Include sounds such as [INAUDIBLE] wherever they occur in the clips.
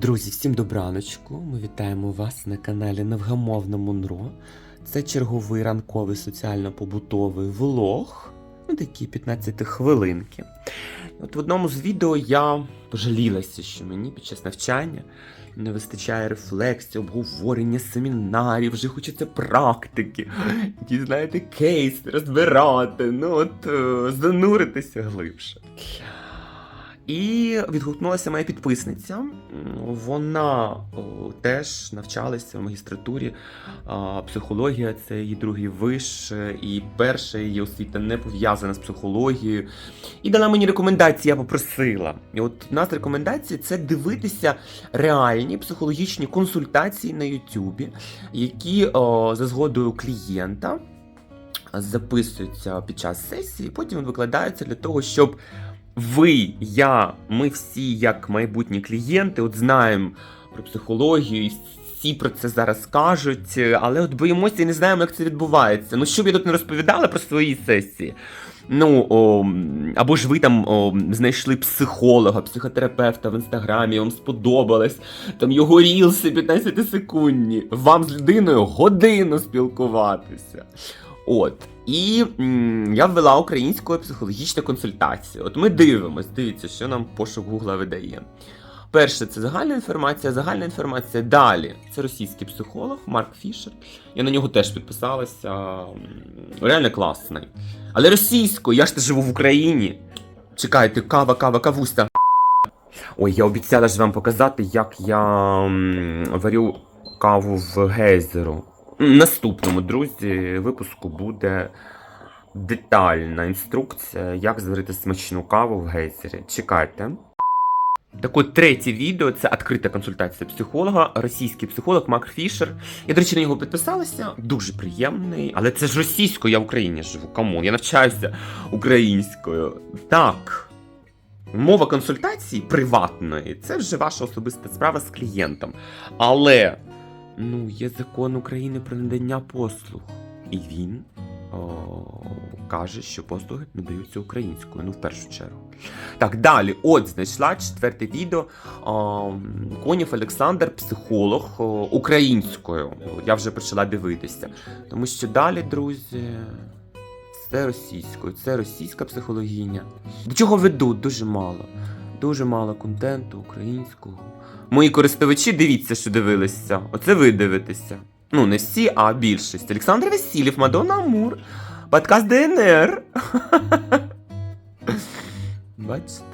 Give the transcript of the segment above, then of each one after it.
Друзі, всім добраночку. Ми вітаємо вас на каналі Невгамовна Монро. Це черговий ранковий соціально-побутовий влог. Ну, такі 15 хвилинки. От в одному з відео я пожалілася, що мені під час навчання не вистачає рефлексії, обговорення семінарів, вже хочеться практики, які, знаєте, кейси розбирати, ну от е, зануритися глибше. І відгукнулася моя підписниця. Вона теж навчалася в магістратурі. Психологія це її другий виш, і перша її освіта не пов'язана з психологією. І дала мені рекомендації, я попросила. І от у нас рекомендації це дивитися реальні психологічні консультації на Ютубі, які за згодою клієнта записуються під час сесії, потім викладаються для того, щоб ви, я, ми всі, як майбутні клієнти, от знаємо про психологію, і всі про це зараз кажуть, але от боїмося і не знаємо, як це відбувається. Ну, що б я тут не розповідала про свої сесії. Ну, о, або ж ви там о, знайшли психолога, психотерапевта в інстаграмі, вам сподобалось, там його рілси 15 секундні, вам з людиною годину спілкуватися. От. І м, я ввела українською психологічну консультацію. От ми дивимось, дивіться, що нам пошук Гугла видає. Перше, це загальна інформація, загальна інформація. Далі це російський психолог Марк Фішер. Я на нього теж підписалася. Реально класний. Але російською, я ж не живу в Україні. Чекайте, кава, кава, кавуста. Ой, я обіцяла ж вам показати, як я варю каву в гейзеру. Наступному, друзі, випуску буде детальна інструкція, як зварити смачну каву в гейзері. Чекайте. Так от третє відео це відкрита консультація психолога, російський психолог Марк Фішер. Я, до речі, на нього підписалася. Дуже приємний. Але це ж російською, я в Україні живу. Камон, я навчаюся українською. Так. Мова консультації приватної це вже ваша особиста справа з клієнтом. Але ну, є закон України про надання послуг. І він о, каже, що послуги надаються українською, ну в першу чергу. Так, далі, от знайшла четверте відео. О, Конєв Олександр, психолог о, українською. Я вже почала дивитися. Тому що далі, друзі, це російською, це російська психологіня. До чого ведуть дуже мало. Дуже мало контенту українського. Мої користувачі, дивіться, що дивилися. Оце ви дивитеся. Ну, не всі, а більшість. Олександр Васильєв, Мадонна Амур, подкаст ДНР. [LAUGHS] Бачите?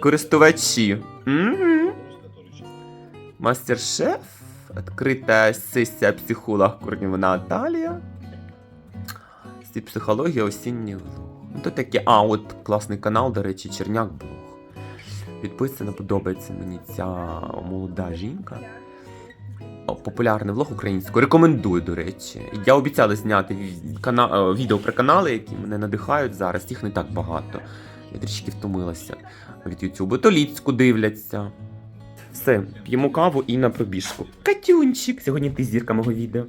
Користувачі. Мастер-шеф, відкрита сесія психолог Корнєва Наталія. Стіль психологія осінній влог. Ну, то таке, а, от класний канал, до речі, Черняк блог. Підписана, подобається мені ця молода жінка. Популярний влог українською. Рекомендую, до речі. Я обіцяла зняти кана- відео про канали, які мене надихають зараз. Їх не так багато. Я трішки втомилася від Ютубу. То ліцьку дивляться. Все, п'ємо каву і на пробіжку. Катюнчик! Сьогодні ти зірка мого відео.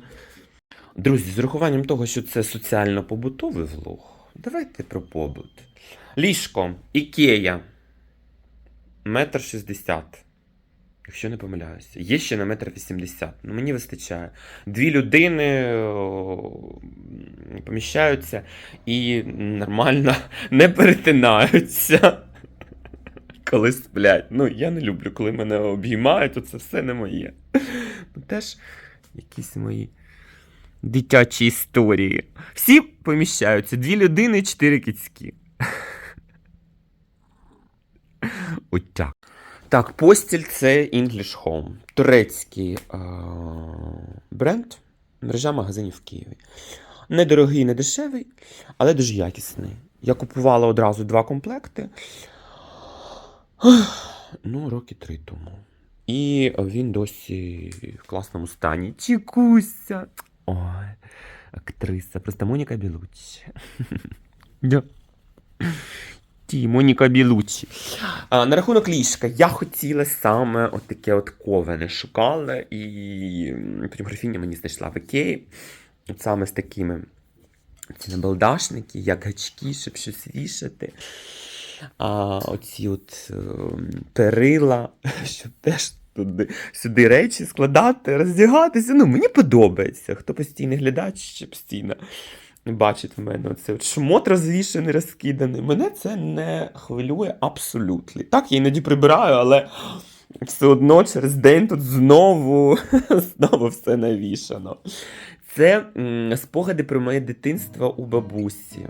Друзі, з урахуванням того, що це соціально-побутовий влог, давайте про побут. Ліжко, Ікея. Метр шістдесят. Якщо не помиляюся. Є ще на метр вісімдесят. Ну, мені вистачає. Дві людини о, поміщаються і нормально [LAUGHS] не перетинаються. Коли сплять. Ну, я не люблю, коли мене обіймають, то це все не моє. Ну, теж якісь мої дитячі історії. Всі поміщаються. Дві людини, чотири кицькі. Ось так. Постіль це English Home. Турецький е- бренд, мережа магазинів в Києві. Недорогий, не дешевий, але дуже якісний. Я купувала одразу два комплекти. Ну, роки три тому. І він досі в класному стані. Чікуся. Ой, актриса. Просто Моніка Білуччі. [LAUGHS] Ті, Моніка Білуччі. А, на рахунок ліжка, я хотіла саме от таке от ковене шукала, і потім графіня мені знайшла в Ікеї. От саме з такими ці набалдашники, як гачки, щоб щось вішати. А, оці от е, перила, [LAUGHS] щоб теж туди сюди речі складати, роздягатися. Ну, мені подобається. Хто постійний глядач, чи постійно бачить в мене оце от шмот розвішений, розкиданий. Мене це не хвилює абсолютно. Так, я іноді прибираю, але все одно через день тут знову, [LAUGHS] знову все навішано. Це спогади про моє дитинство у бабусі.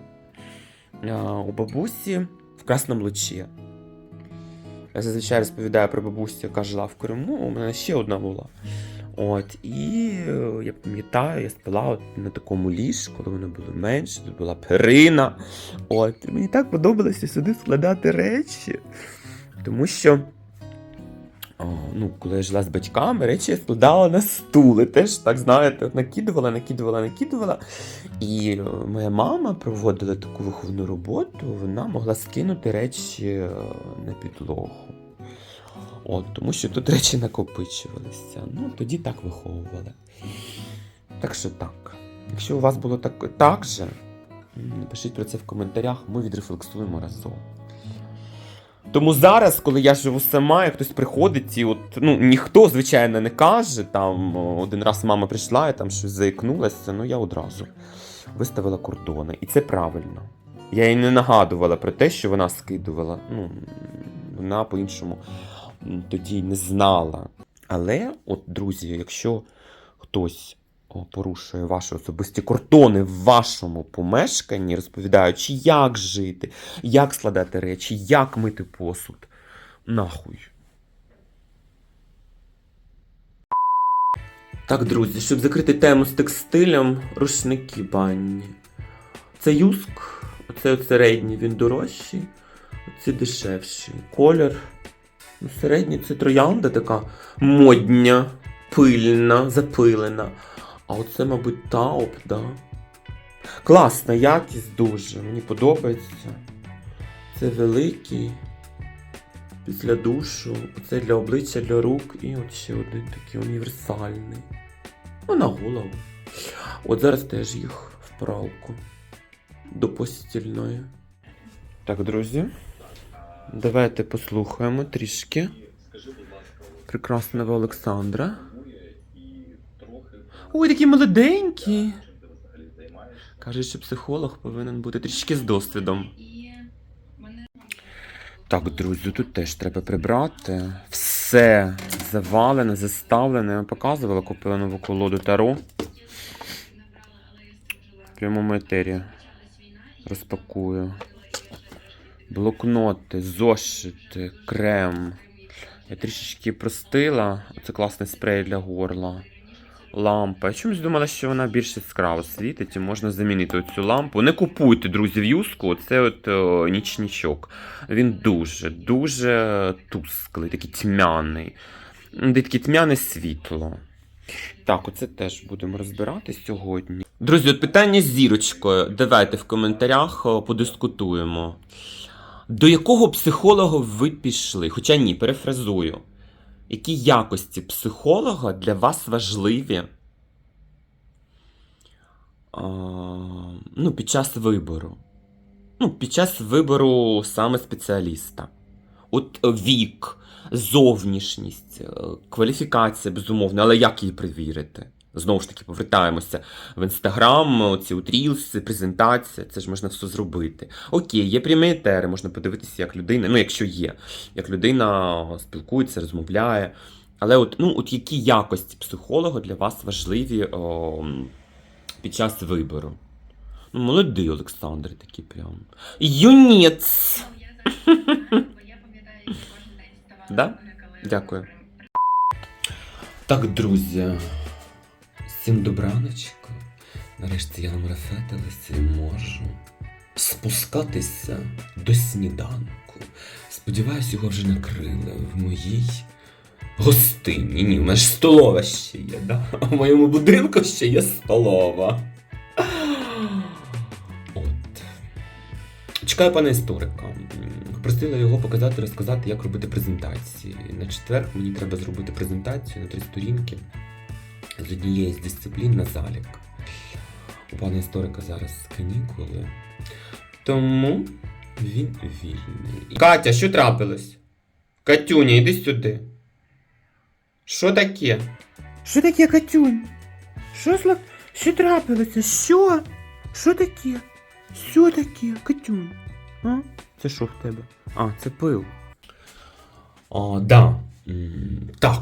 У бабусі в Красному Лучі. Я зазвичай розповідаю про бабусю, яка жила в Криму. У мене ще одна була. От, і е, я пам'ятаю, я спала от на такому ліжку, коли воно було менше, тут була перина. От, і мені так подобалося сюди складати речі. Тому що, о, ну, коли я жила з батьками, речі я складала на стули. Теж так, знаєте, накидувала, накидувала, накидувала. І е, моя мама проводила таку виховну роботу, вона могла скинути речі е, на підлогу. От, тому що тут речі накопичувалися. Ну, тоді так виховували. Так що так. Якщо у вас було так, так же, напишіть про це в коментарях, ми відрефлексуємо разом. Тому зараз, коли я живу сама, і хтось приходить, і от, ну, ніхто, звичайно, не каже, там один раз мама прийшла і там щось заікнулася, ну я одразу виставила кордони. І це правильно. Я їй не нагадувала про те, що вона скидувала. Ну, вона по-іншому тоді не знала. Але, от, друзі, якщо хтось порушує ваші особисті кордони в вашому помешканні, розповідаючи, як жити, як складати речі, як мити посуд, нахуй. Так, друзі, щоб закрити тему з текстилем, рушники банні. Це юск, оце середній, він дорожчий, оце дешевший. Колір. Ну, середній це троянда така модня, пильна, запилена. А оце, мабуть, тауп, да? Класна якість дуже, мені подобається. Це великий. Після душу. Оце для обличчя, для рук. І от ще один такий універсальний. Ну, на голову. От зараз теж їх в пралку. До постільної. Так, друзі. Давайте послухаємо трішки. Прекрасного Олександра. Ой, такі молоденькі. Каже, що психолог повинен бути трішки з досвідом. Так, друзі, тут теж треба прибрати. Все завалене, заставлене. Я показувала, купила нову колоду Таро. В прямому етері. Розпакую. Блокноти, зошити, крем. Я трішечки простила. Це класний спрей для горла. Лампа. Я чомусь думала, що вона більш яскраво світить і можна замінити цю лампу. Не купуйте, друзі, в юску. Це от о, нічнічок. Він дуже, дуже тусклий, такий тьмяний. Де тьмяне світло. Так, оце теж будемо розбирати сьогодні. Друзі, от питання з зірочкою. Давайте в коментарях подискутуємо. До якого психолога ви пішли? Хоча ні, перефразую. Які якості психолога для вас важливі а, ну, під час вибору? Ну, під час вибору саме спеціаліста. От е, вік, зовнішність, е, кваліфікація, безумовно, але як її перевірити? Знову ж таки, повертаємося в інстаграм, оці от презентація, це ж можна все зробити. Окей, є прямі етери, можна подивитися, як людина, ну якщо є, як людина спілкується, розмовляє. Але от, ну, от які якості психолога для вас важливі о, під час вибору? Ну, молодий Олександр такий прям. Юнець! Да? Дякую. Так, друзі. Всім добраночку. Нарешті я намарафетилася і можу спускатися до сніданку. Сподіваюсь, його вже накрили в моїй гостині. Ні, в мене ж столова ще є, да? А в моєму будинку ще є столова. От. Чекаю пана історика. Просила його показати, розказати, як робити презентації. На четвер мені треба зробити презентацію на три сторінки з однієї з дисциплін на залік. У пана історика зараз канікули. Тому він вільний. Катя, що трапилось? Катюня, іди сюди. Що таке? Що таке, Катюнь? Що зла... Що трапилося? Що? Що таке? Що таке, Катюнь? А? Це що в тебе? А, це пил. О, да. М, Так.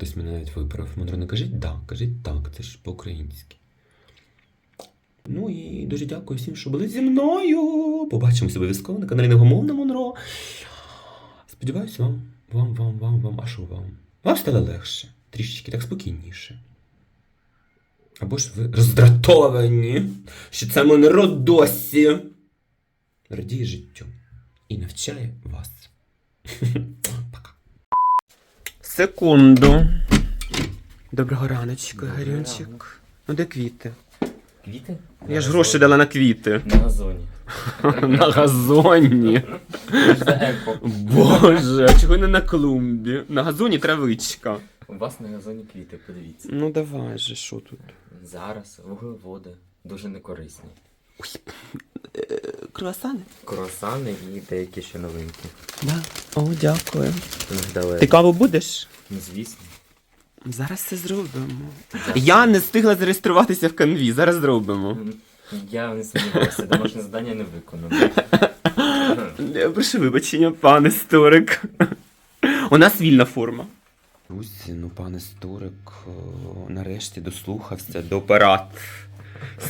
Хтось мене навіть виправив. Мудро не кажіть да, кажіть так, це ж по-українськи. Ну і дуже дякую всім, що були зі мною. Побачимося обов'язково на каналі Негомовна Монро. Сподіваюся, вам, вам, вам, вам, вам, а що вам? Вам стало легше, трішечки так спокійніше. Або ж ви роздратовані, що це Монро досі радіє життю і навчає вас. [LAUGHS] Секунду. Доброго раночку, Гарюнчик. Ну де квіти? Квіти? Я ж гроші дала на квіти. На газоні. [LAUGHS] На газоні. Боже, а чого не на клумбі? На газоні травичка. У вас на газоні квіти, подивіться. Ну давай же, що тут? Зараз вуглеводи дуже некорисні. Круасани? Круасани і деякі ще новинки. Да. О, дякую. Мигдалеві. Ти каву будеш? Ну, звісно. Зараз все зробимо. Я не встигла зареєструватися в канві, зараз зробимо. Я не сумніваюся, домашнє завдання не виконано. [LAUGHS] Прошу вибачення, пан історик. У нас вільна форма. Друзі, ну пан історик о, нарешті дослухався до парад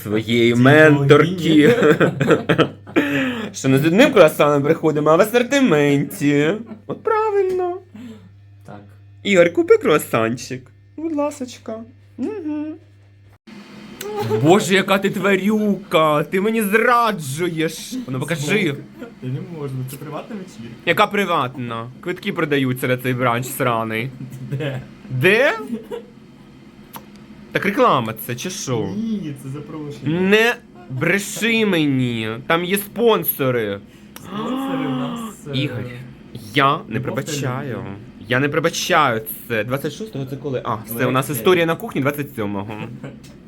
своєї менторки. [LAUGHS] Що не з одним круасаном приходимо, а в асортименті. От правильно. Так. Ігор, купи круасанчик. Будь ласочка. Угу. Боже, яка ти тварюка! Ти мені зраджуєш! Ну покажи. Не можна, це приватна вечірка. Яка приватна? Квитки продаються на цей бранч сраний. Де? Де? Так реклама це чи що? Ні, це запрошення. Не бреши мені. Там є спонсори. Спонсори в нас. е, Ігор, я не прибачаю. Я не прибачаю це. 26-го це коли? А, все, у нас історія на кухні 27-го.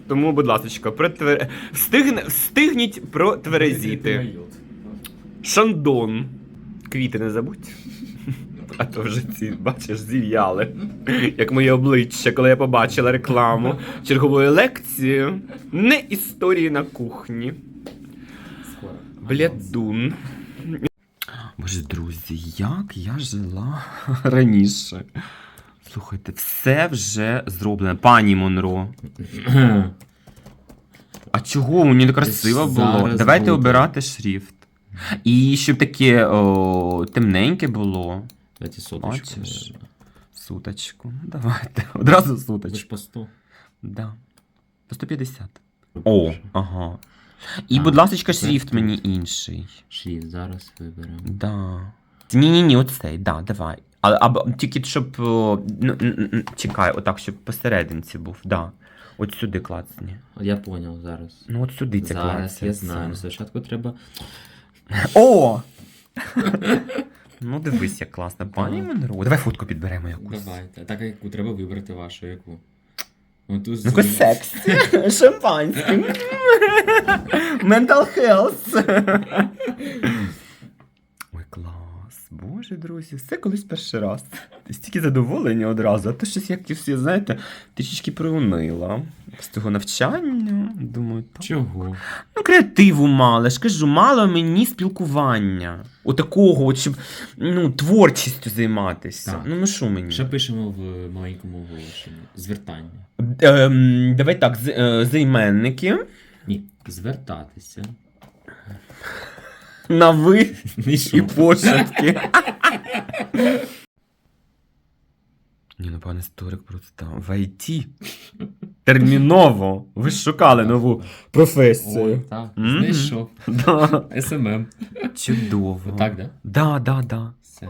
Тому, будь ласка, протвер... Встигне... встигніть протверезіти. Шандон. Квіти не забудь. А то вже ці, бачиш, зів'яли. Як моє обличчя, коли я побачила рекламу чергової лекції. Не історії на кухні. Блядун. Боже, друзі, як я жила раніше. Слухайте, все вже зроблено. Пані Монро. А чого мені не красиво було? Давайте буде. обирати шрифт. І щоб таке о, темненьке було. Давайте соточку. Бачиш? Суточку. Ну, давайте. [LAUGHS] Одразу Ви ж суточку. по 100. Да. По 150. О, ага. І, А, будь ласка, це шрифт мені інший. Шрифт зараз виберемо. Да. Ні, ні, ні, оцей, да, давай. А, або тільки щоб. о, Ну, н- н- н- чекай, отак, щоб посерединці був, да. От сюди клацні. Я поняв зараз. Ну, от сюди це Зараз клацається. я знаю. Спочатку треба. О! [LAUGHS] [LAUGHS] ну, дивись, як класно. Пані Монро. Давай фотку підберемо якусь. Давайте. Так, яку треба вибрати вашу, яку? Ну, тут Ну, якось сексі. [LAUGHS] Шампанським. Mental health. [LAUGHS] Ой, клас. Боже, друзі, все колись перший раз. Стільки задоволення одразу, а то щось як всі, знаєте, трішечки приунила. З цього навчання. Думаю, так. Чого? Ну, креативу мало, ж кажу, мало мені спілкування. Отакого, от, щоб ну, творчістю займатися. Так. Ну, ну що мені? Що пишемо в маленькому оголошенні? Звертання. Ем, давай так, з, е, займенники. Ні, звертатися. На ви [LAUGHS] І і пошепки. [LAUGHS] Ні, ну пан історик просто там. в IT. Терміново. Ви ж шукали нову Ой, професію. так. Мгм. Знайшов. Да. [LAUGHS] СММ. Чудово. Так, да? Да, да, да. Все.